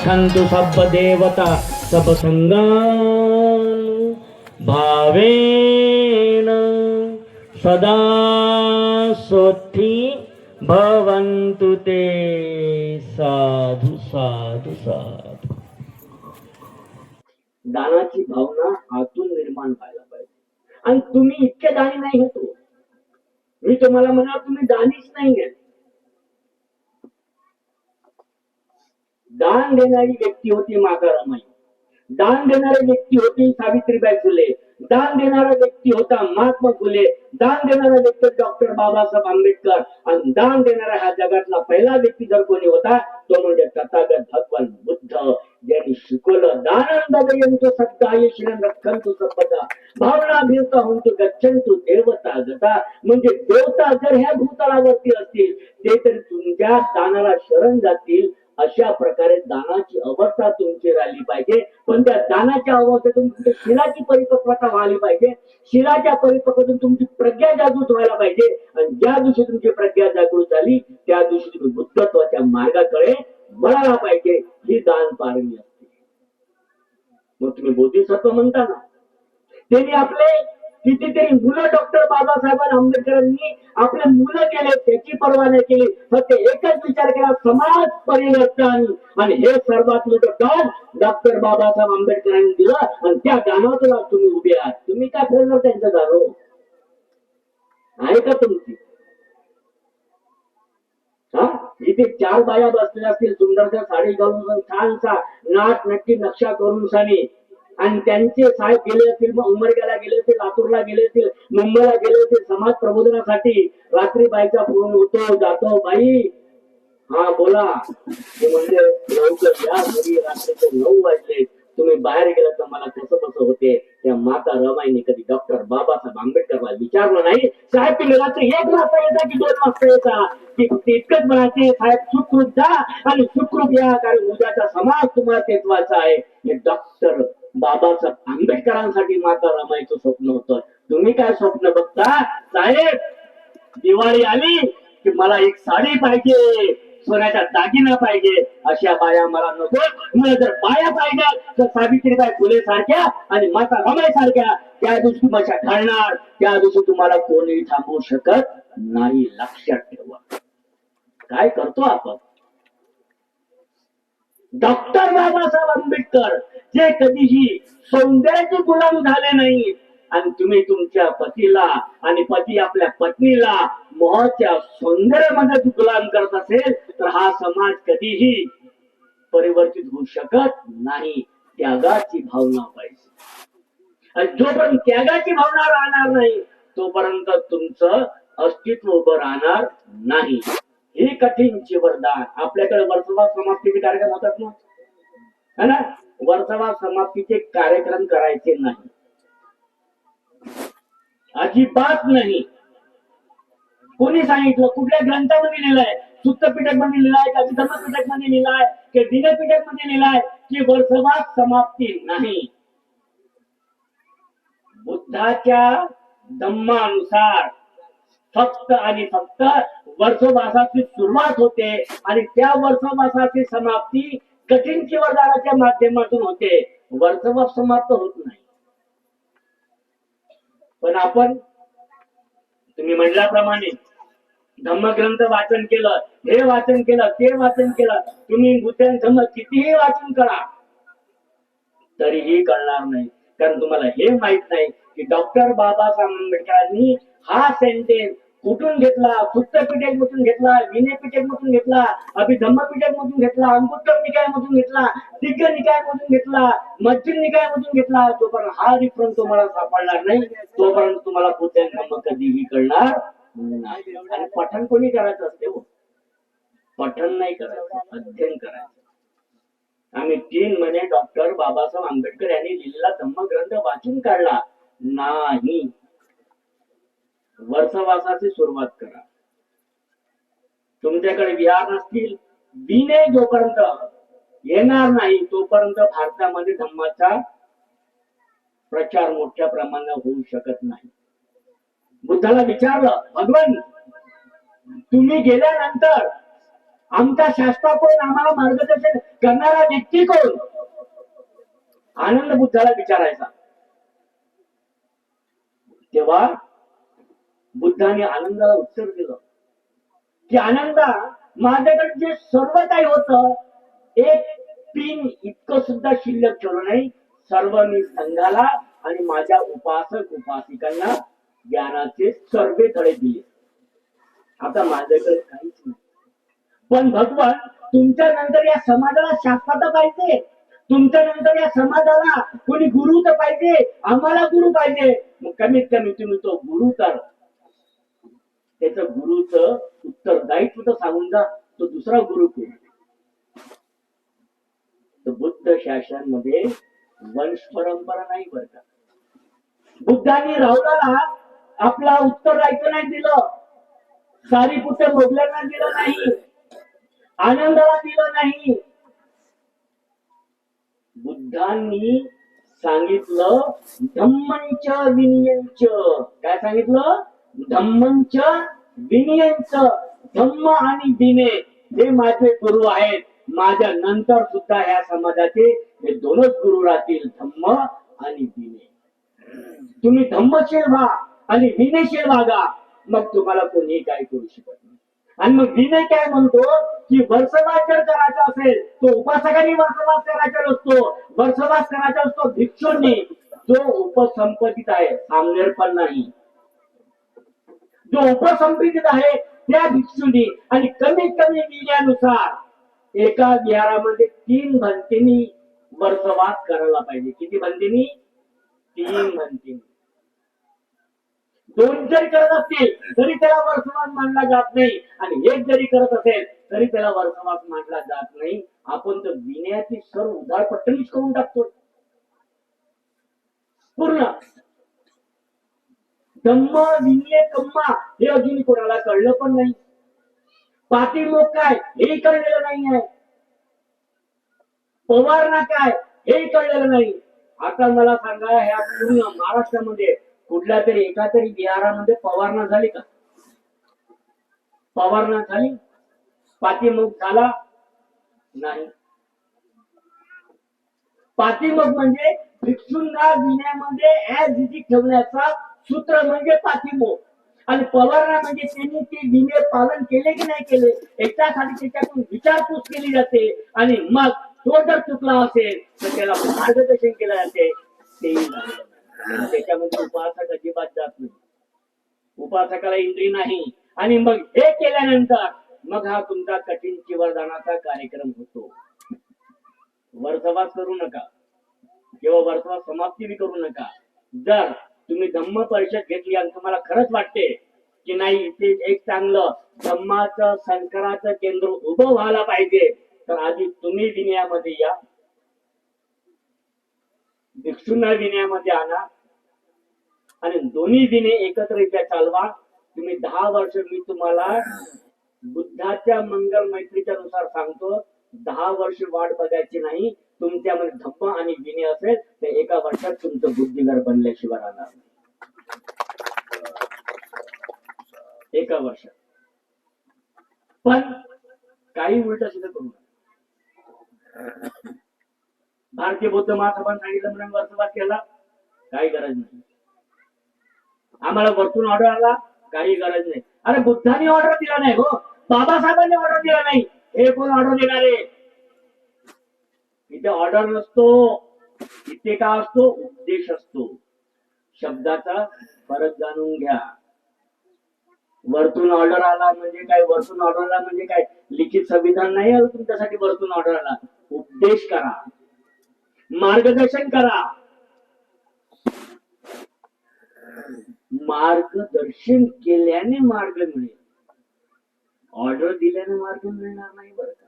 रक्षन्तु सब देवता सब भावेन। सदा सोत्थी भवन्तु ते। साधु साधु साधु। दानाची भावना आतून निर्माण व्हायला पाहिजे. आणि तुम्ही इतके दानी नाही होतो. मी तुम्हाला म्हणा तुम्ही दानीच नाही आहे दान देणारी व्यक्ती होती माता रमाई दान देणारी व्यक्ती होती सावित्रीबाई फुले. दान देणारा व्यक्ती होता महात्मा फुले. दान देणारा व्यक्ती डॉक्टर बाबासाहेब आंबेडकर. आणि दान देणारा हा जगातला पहिला व्यक्ती जर कोणी होता तो म्हणजे तथागत भगवान बुद्ध. ज्यांनी शिकवलं दानंद सत्ताय शिरण रक्षंतु संपदा भावना भीवता होतो गच्छंतु देवता गता. म्हणजे देवता जर ह्या भूतलावरती असतील ते तर तुमच्या दानाला शरण जातील. अशा प्रकारे दानाची अवस्था तुमची राहिली पाहिजे. पण त्या दानाच्या अवस्थेतून तुमच्या शिलाची परिपक्वता व्हायला पाहिजे. शिलाच्या परिपक्वतून तुमची प्रज्ञा जागृत व्हायला पाहिजे. आणि ज्या दिवशी तुमची प्रज्ञा जागृत झाली त्या दिवशी तुम्ही बुद्धत्वाच्या मार्गाकडे वळायला पाहिजे. ही दान पारणी असते. मग तुम्ही बोधिसत्व म्हणता ना. त्यांनी आपले कितीतरी मुलं डॉक्टर बाबासाहेब आंबेडकरांनी आपले मुलं केले त्याची परवा नाही केली. फक्त एकच विचार केला समाज परिवर्तन. आणि हे सर्वात मोठं काम डॉक्टर बाबासाहेब आंबेडकरांनी दिलं. आणि त्या गाण्यावर तुम्ही उभे आहात. तुम्ही काय फिरणार त्यांचं गाणं आहे का तुमची? हा? इथे चार बाया बसलेल्या असतील सुंदरच्या साडी घालून छानसा नाट नक्की नक्षा करून सानी. आणि त्यांचे साहेब गेले असतील मग उमरग्याला गेले असतील लातूरला गेले असतील मुंबईला गेले असतील समाज प्रबोधनासाठी रात्री बाईचा फोन होतो जातो बाई हा बोला. ते म्हणजे रात्रीचे नऊ वाजले. तुम्ही बाहेर गेला तर मला कसं कसं होते? त्या माता रमाईने कधी डॉक्टर बाबासाहेब आंबेडकरला विचारलं नाही. साहेब तुम्ही रात्री एक वाजता येता की दोन वाजता येता? इतकंच म्हणायचे साहेब सुखरूप जा आणि सुखरूप या कारण उद्याचा समाज तुम्हाला तेचवायचा आहे. हे डॉक्टर बाबासाहेब आंबेडकरांसाठी माता रमायचं स्वप्न होतं. तुम्ही काय स्वप्न बघता? साहेब दिवाळी आली की मला एक साडी पाहिजे सोन्याचा दागिना पाहिजे अशा बाया मला नको. मला जर बाया पाहिजे तर सावित्रीबाई फुले सारख्या आणि माता रमाई सारख्या त्या दिवशी मशा घालणार त्या दिवशी तुम्हाला कोणी थांबवू शकत नाही. लक्षात ठेवा. काय करतो आपण? डॉक्टर बाबासाहेब आंबेडकर जे कधीही सौंदर्याचे गुलाम झाले नाही आणि तुम्ही तुमच्या पतीला आणि पती आपल्या पत्नीला मोहाच्या सौंदर्यामध्ये गुलाम करत असेल तर हा समाज कधीही परिवर्तित होऊ शकत नाही. त्यागाची भावना पाहिजे. आणि जोपर्यंत त्यागाची भावना राहणार नाही तोपर्यंत तुमचं अस्तित्व उभं राहणार नाही. हे कठीण वरदान आपल्याकडे वर्षभर समाप्तीचे कार्यक्रम होतात ना? है ना? वर्षभर समाप्तीचे कार्यक्रम करायचे नाही. अजिबात नाही. कोणी सांगितलं? कुठल्या ग्रंथामध्ये लिहिलंय सुत्त मध्ये लिहिलाय का? विधर्ममध्ये लिहिलाय की दिने मध्ये लिहिलाय की वर्षभर समाप्ती नाही? बुद्धाच्या धम्मानुसार फक्त आणि फक्त वर्षवासाची सुरुवात होते आणि त्या वर्षवासाची समाप्ती कठीण किंवा माध्यमातून होते. वर्षवास समाप्त होत नाही. पण आपण तुम्ही म्हटल्याप्रमाणे धम्मग्रंथ वाचन केलं हे वाचन केलं ते वाचन केलं तुम्ही भूतन धम्म कितीही वाचन करा तरीही कळणार नाही. कारण तुम्हाला हे माहीत नाही की डॉक्टर बाबासाहेब आंबेडकरांनी हा सेंटेन्स कुठून घेतला? सुत्त पिटेक मधून घेतला? विनय पिटेक मधून घेतला? अभिधम्म पिटेक मधून घेतला? अंगुत्तम निकाय मधून घेतला? दिग्ग निकाय मधून घेतला? मज्जिद निकाय मधून घेतला? तोपर्यंत हा रिफरन्स तुम्हाला सापडणार नाही तोपर्यंत तुम्हाला बुद्ध कधीही कळणार नाही. आणि पठण कोणी करायचं असते हो? पठण नाही करायचं अध्ययन करायचं. आम्ही तीन महिने डॉक्टर बाबासाहेब आंबेडकर यांनी लिहिलेला धम्मग्रंथ वाचून काढला. नाही. वर्षवासाची सुरुवात करा. तुमच्याकडे विहार नसतील बिने जोपर्यंत येणार नाही तोपर्यंत भारतामध्ये धम्माचा प्रचार मोठ्या प्रमाणात होऊ शकत नाही. बुद्धाला विचारलं भगवान तुम्ही गेल्यानंतर आमचा शास्त्रा कोण आम्हाला मार्गदर्शन करणारा व्यक्ती कोण? आनंद बुद्धाला विचारायचा. तेव्हा बुद्धाने आनंदाला उत्तर दिलं. की आनंदा माझ्याकडे जे सर्व काही होत एक पिन इतकं सुद्धा शिल्लक ठेवलं नाही. सर्व मी संघाला आणि माझ्या उपासक उपासिकांना ज्ञानाचे सर्वे तळे दिले. आता माझ्याकडे काहीच नाही. पण भगवान तुमच्या नंतर या समाजाला शास्त्रात पाहिजे. तुमच्या नंतर या समाजाला कोणी गुरु तर पाहिजे. आम्हाला गुरु पाहिजे. मग कमीत कमी तुम्ही तो गुरु तर त्याचं गुरुचं उत्तरदायित्व तर सांगून जा तो दुसरा गुरु कोण? बुद्ध शासनामध्ये वंश परंपरा नाही बर का. बुद्धांनी राहुलाला आपला उत्तरदायित्व नाही दिलं. सारी पुत्र मोगल्यांना दिलं नाही. आनंदाला दिलं नाही. बुद्धांनी सांगितलं धम्मंच विनियंच. काय सांगितलं? धम्मंच विनियंच धम्म आणि विनय हे माझे गुरु आहेत. माझ्या नंतर सुद्धा या समाजाचे हे दोनच गुरु राहतील धम्म आणि विनय. तुम्ही धम्मशील व्हा आणि विनयशील वागा. मग तुम्हाला कोणी काय करू शकत नाही. आणि मग विनय काय म्हणतो? की वर्षवाचर करायचा असेल तो उपासकांनी वर्षवास करायचा नसतो. वर्षवास करायचा असतो भिक्षूंनी. जो उपसंपदित आहे सामनेर पण नाही. जो उपसंपित आहे त्या भिक्षूंनी आणि कमीत कमी लिहिल्यानुसार एका विहारामध्ये तीन भंतीनी वर्षवास करायला पाहिजे. किती भंतीनी? तीन भंतीनी. दोन जरी करत असतील तरी त्याला वर्षवास मानला जात नाही. आणि एक जरी करत असेल तरी त्याला वर्षवास मानला जात नाही. आपण तर विनयाची सर्व उधारपट्टणीच करून टाकतो पूर्ण. धम्म विनिये कम्मा हे अजून कोणाला कळलं पण नाही. पाठीमोग काय? हे कळलेलं नाही आहे पवारणा काय? हे कळलेलं नाही. आता मला सांगा ह्या पूर्ण महाराष्ट्रामध्ये कुठल्या तरी एका तरी बिहारामध्ये पवारणा झाली का? पवारणा झाली? पाठीमुख झाला? नाही. पाठीमुख म्हणजे भिक्षूंना विण्यामध्ये ऍज इटी ठेवण्याचा सूत्र म्हणजे पाठिंबो. आणि पवारणा म्हणजे त्यांनी ते विने पालन केले की नाही केले याच्यासाठी त्याच्यातून विचारपूस केली जाते. आणि मग तो जर चुकला असेल तर त्याला मार्गदर्शन केलं जाते. ते त्याच्यामध्ये उपासक अजिबात जात नाही. उपासकाला इंद्री नाही. आणि मग हे केल्यानंतर मग हा तुमचा कठीण चिवरदानाचा कार्यक्रम होतो. वर्षवास करू नका. किंवा वर्षवास समाप्ती बी करू नका. जर तुम्ही धम्म परिषद घेतली आणि तुम्हाला खरंच वाटते की नाही इथे एक चांगलं धम्माचं संस्काराचं केंद्र उभं व्हायला पाहिजे तर आधी तुम्ही विनयामध्ये या. भिक्षूंना विनयामध्ये आणा. आणि दोन्ही दिने एकत्रित्या चालवा. तुम्ही दहा वर्ष मी तुम्हाला बुद्धाच्या मंगल मैत्रीच्या नुसार सांगतो दहा वर्ष वाट बघायची नाही. तुमच्यामध्ये धम्म आणि विनय असेल तर एका वर्षात तुमचं बुद्धिगर बनल्याशिवाय राहणार नाही. एका वर्षात. पण काही उलट सुद्धा करू नका. भारतीय बौद्ध महासभा सांगितलं म्हणून वर्षवास केला काही गरज नाही. आम्हाला वरतून ऑर्डर आला काही गरज नाही. अरे बुद्धाने ऑर्डर दिला नाही हो. बाबासाहेबांनी ऑर्डर दिला नाही. हे कोण ऑर्डर देणारे इथे ऑर्डर नसतो इथे का असतो? उपदेश असतो. शब्दाचा फरक जाणून घ्या. वरतून ऑर्डर आला म्हणजे काय? वरतून ऑर्डर आला म्हणजे काय? लिखित संविधान नाही आलं तुमच्यासाठी वरतून ऑर्डर आला. उपदेश करा. मार्गदर्शन करा. मार्गदर्शन केल्याने मार्ग मिळेल. ऑर्डर दिल्याने मार्ग मिळणार नाही बरं का?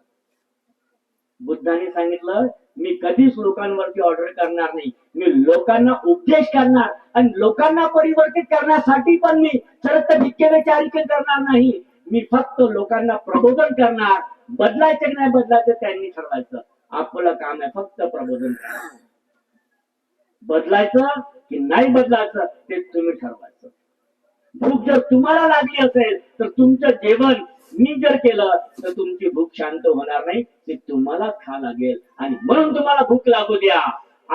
बुद्धाने सांगितलं मी कधीच लोकांवरती ऑर्डर करणार नाही. मी लोकांना उपदेश करणार आणि लोकांना परिवर्तित करण्यासाठी पण मी सरत भिक्केचारिके करणार नाही. मी फक्त लोकांना प्रबोधन करणार. बदलायचं की नाही बदलायचं त्यांनी ठरवायचं. आपलं काम आहे फक्त प्रबोधन बदलायचं की नाही बदलायचं ते तुम्ही ठरवायचं. भूक जर तुम्हाला लागली असेल तर तुमचं जेवण मी जर केलं तर तुमची भूक शांत होणार नाही. ती तुम्हाला खा लागेल. आणि म्हणून तुम्हाला भूक लागू द्या.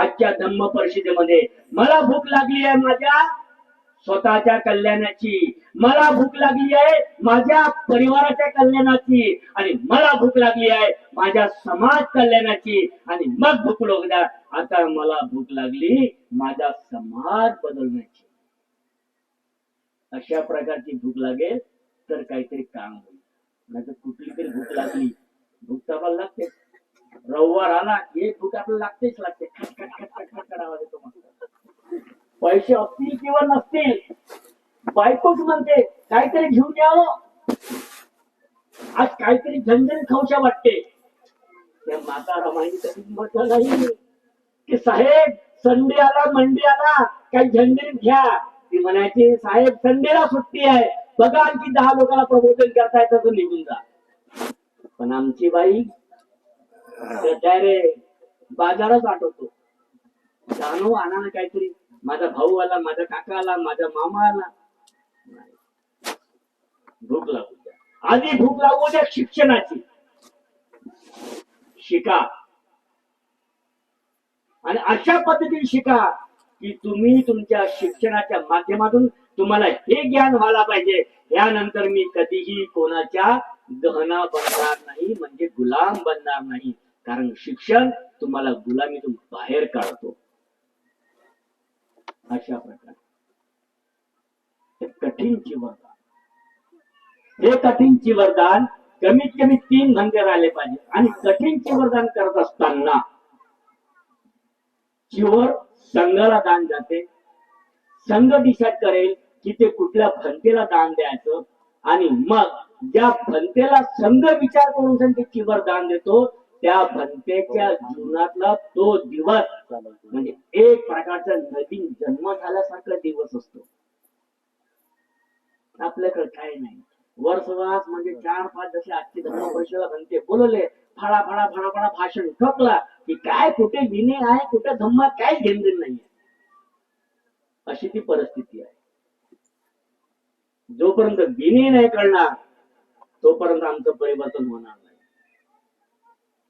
आजच्या धम्म परिषदेमध्ये मला भूक लागली आहे माझ्या स्वतःच्या कल्याणाची. मला भूक लागली आहे माझ्या परिवाराच्या कल्याणाची. आणि मला भूक लागली आहे माझ्या समाज कल्याणाची. आणि मग भूक द्या आता मला भूक लागली माझा समाज बदलण्याची. अशा प्रकारची भूक लागेल तर काहीतरी काम होईल. नाही कुठली तरी भूक लागली. भूक तर लागते. रविवार आला हे भूक आपल्याला लागतेच लागते. खट आवाज येतो पैसे असतील किंवा नसतील बायकोच म्हणते काहीतरी घेऊन यावं. आज काहीतरी झंझन खाऊशा वाटते. त्या माता रमाई कधी म्हटलं नाही. की साहेब संडे आला मंडे आला काही झणझणीत घ्या. ती म्हणायची साहेब संडेला सुट्टी आहे. बघा आणखी दहा लोकांना प्रबोधन करता येतं तर निघून जा. पण आमची बाई डायरेक्ट बाजारच आठवतो जाणू आणा ना काहीतरी. माझा भाऊ आला माझा काका आला माझा मामा आला. भूक लागू द्या. आधी भूक लागू द्या शिक्षणाची. शिका. आणि अशा पद्धतीने शिका की तुम्ही तुमच्या शिक्षणाच्या माध्यमातून तुम्हाला हे ज्ञान व्हायला पाहिजे. यानंतर मी कधीही कोणाच्या गहना बनणार नाही म्हणजे गुलाम बनणार नाही. कारण शिक्षण तुम्हाला गुलामीतून बाहेर काढतो. अशा प्रकारे. हे कठीण वरदान हे कठीण वरदान कमीत कमी तीन भंगे राहिले पाहिजे आणि कठीण वरदान करत असताना चिवर संघाला दान जाते. संघ दिशा करेल. की ते कुठल्या भंतेला दान द्यायचं? आणि मग ज्या भंतेला संघ विचार करून जर ते चिवर दान देतो त्या भंतेच्या जीवनातला तो दिवस म्हणजे एक प्रकारचा नवीन जन्म झाल्यासारखा दिवस असतो. आपल्याकडे काय नाही. वर्षवास म्हणजे चार पाच जसे आजची धर्म भंते बोलवले फळा फळा फळा फळा भाषण ठोकला की काय कुठे विनय आहे कुठे धम्मा काय घेणदेण नाही अशी ती परिस्थिती आहे. जोपर्यंत विनय नाही कळणार तोपर्यंत आमचं परिवर्तन होणार नाही.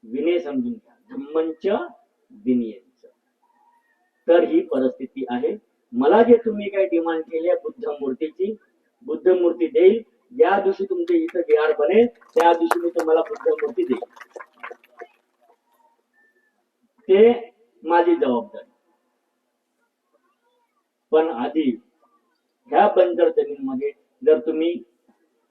विनय समजून घ्या. धम्मंच विनयंच. तर ही परिस्थिती आहे. मला जे तुम्ही काय डिमांड केली आहे बुद्ध मूर्तीची बुद्ध मूर्ती देईल. ज्या दिवशी तुमचे इथं बिहार बनेल. त्या दिवशी मी तुम्हाला बुद्ध मूर्ती देईल. ते माझी जबाबदारी. पण आधी ह्या बंजर जमीन मध्ये जर तुम्ही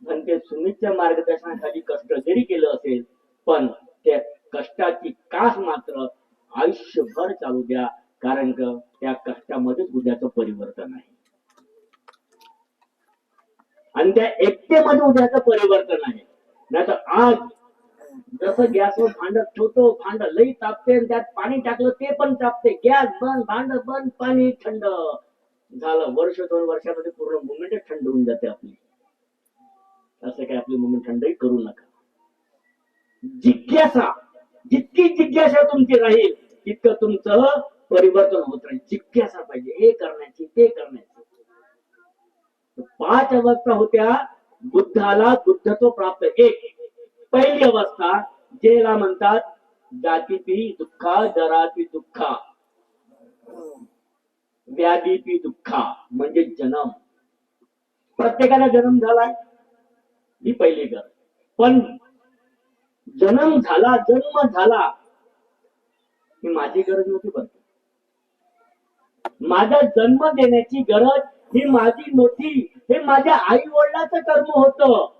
म्हणते सुमितच्या मार्गदर्शनाखाली कष्ट जरी केलं असेल पण त्या कष्टाची कास मात्र आयुष्यभर चालू द्या कारण का त्या कष्टामध्येच उद्याचं परिवर्तन आहे. आणि त्या एकटेमध्ये उद्याचं परिवर्तन आहे. नाही तर आज जसं गॅसवर भांड ठेवतो भांड लई तापते आणि त्यात पाणी टाकलं ते पण तापते. गॅस बंद भांड बंद पाणी थंड. झालं. वर्ष दोन वर्षामध्ये पूर्ण मुवमेंट थंड होऊन जाते आपली. असं काय आपली मुवमेंट थंडही करू नका. जिज्ञासा जितकी जिज्ञासा तुमची राहील तितकं तुमचं परिवर्तन होत राहील. जिज्ञासा पाहिजे. हे करण्याची ते करण्याची. पाच अवस्था होत्या बुद्धाला बुद्धत्व प्राप्त. एक पहिली अवस्था जेला म्हणतात जातीपी दुःखा जराती दुःखा. व्याधीपी दुःखा म्हणजे जन्म. प्रत्येकाला जन्म झालाय. ही पहिली गरज. पण जन्म झाला जन्म झाला ही माझी गरज नव्हती बनते माझा जन्म देण्याची गरज ही माझी नव्हती. हे माझ्या आई वडिलाचं कर्म होत.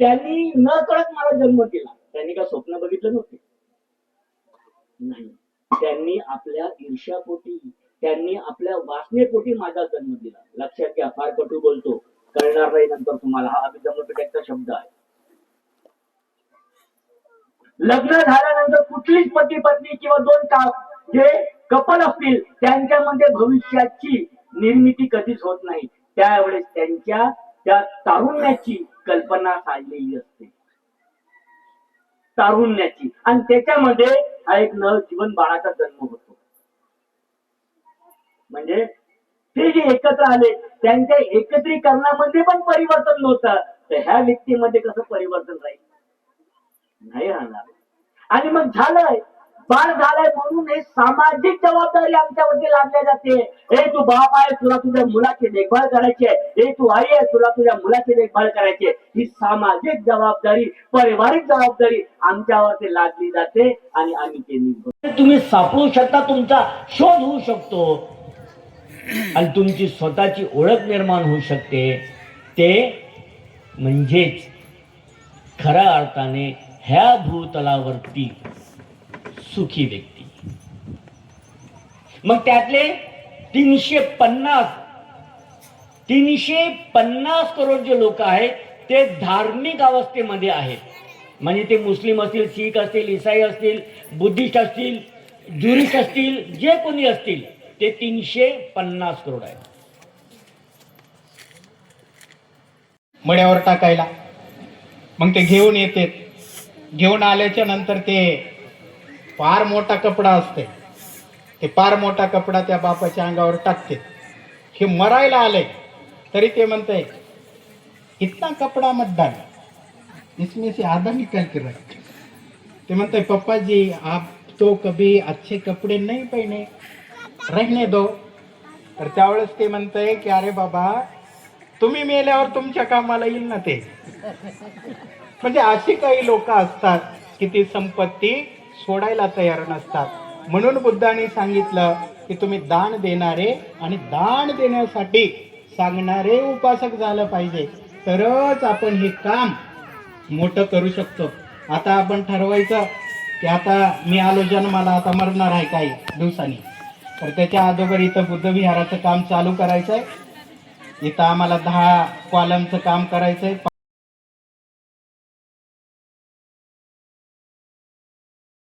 त्यांनी न कळत मला जन्म दिला. त्यांनी का स्वप्न बघितलं नव्हते? नाही. त्यांनी आपल्या ईर्ष्यापोटी त्यांनी आपल्या वासनेपोटी माझा जन्म दिला. लक्षात घ्या फार कटू बोलतो. कळणार नाही नंतर तुम्हाला. हा अभिधम्मपिटकचा शब्द आहे. लग्न झाल्यानंतर कुठलीच पती पत्नी किंवा दोन का जे कपल असतील त्यांच्यामध्ये भविष्याची निर्मिती कधीच होत नाही. त्यावेळेस त्यांच्या त्या तारुण्याची कल्पना साधलेली असते. तारुण्याची. आणि त्याच्यामध्ये हा एक नव जीवन बाळाचा जन्म होतो. म्हणजे ते जे एकत्र आले त्यांच्या एकत्रीकरणामध्ये पण परिवर्तन नव्हतं. तर ह्या व्यक्तीमध्ये कसं परिवर्तन राहील? नाही राहणार. आणि मग झालंय. बाळ झालाय म्हणून हे सामाजिक जबाबदारी आमच्यावरती लादल्या जाते. हे तू बाप आहे तुला तुझ्या मुलाची देखभाल करायची आहे. हे तू आई आहे तुला तुझ्या मुलाची देखभाल करायची आहे. ही सामाजिक जबाबदारी पारिवारिक जबाबदारी आमच्यावरती लादली जाते आणि आम्ही ते तुम्ही सापडू शकता तुमचा शोध होऊ शकतो. आणि तुमची स्वतःची ओळख निर्माण होऊ शकते. ते म्हणजेच खऱ्या अर्थाने ह्या भूतलावरती सुखी व्यक्ती. मग त्यातले तीनशे पन्नास तीनशे पन्नास करोड जे लोक आहेत ते धार्मिक अवस्थेमध्ये आहेत. म्हणजे ते मुस्लिम असतील शीख असतील इसाई असतील बुद्धिस्ट असतील ज्युरिस्ट असतील जे कोणी असतील ते तीनशे पन्नास करोड आहे मड्यावर टाकायला. मग ते घेऊन येते घेऊन आल्याच्यानंतर ते फार मोठा कपडा असते. ते फार मोठा कपडा त्या बापाच्या अंगावर टाकते. हे मरायला आले तरी ते म्हणते इतना कपडा मत डाल. इसमें से आधा निकल के रख. ते म्हणते पप्पा जी आप तो कभी अच्छे कपडे नाही पहने. रहने दो. तर त्यावेळेस ते म्हणतंय की अरे बाबा तुम्ही मेल्यावर तुमच्या कामाला येईल ना ते. म्हणजे अशी काही लोक असतात की ती संपत्ती सोडायला तयार नसतात. म्हणून बुद्धाने सांगितलं की तुम्ही दान देणारे आणि दान देण्यासाठी सांगणारे उपासक झालं पाहिजे. तरच आपण हे काम मोठं करू शकतो. आता आपण ठरवायचं की आता मी आलो जन्माला आता मरणार आहे काही दिवसांनी. तर त्याच्या अगोदर इथं बुद्धविहाराचं काम चालू करायचं आहे इथं आम्हाला दहा कॉलमचं काम करायचंय.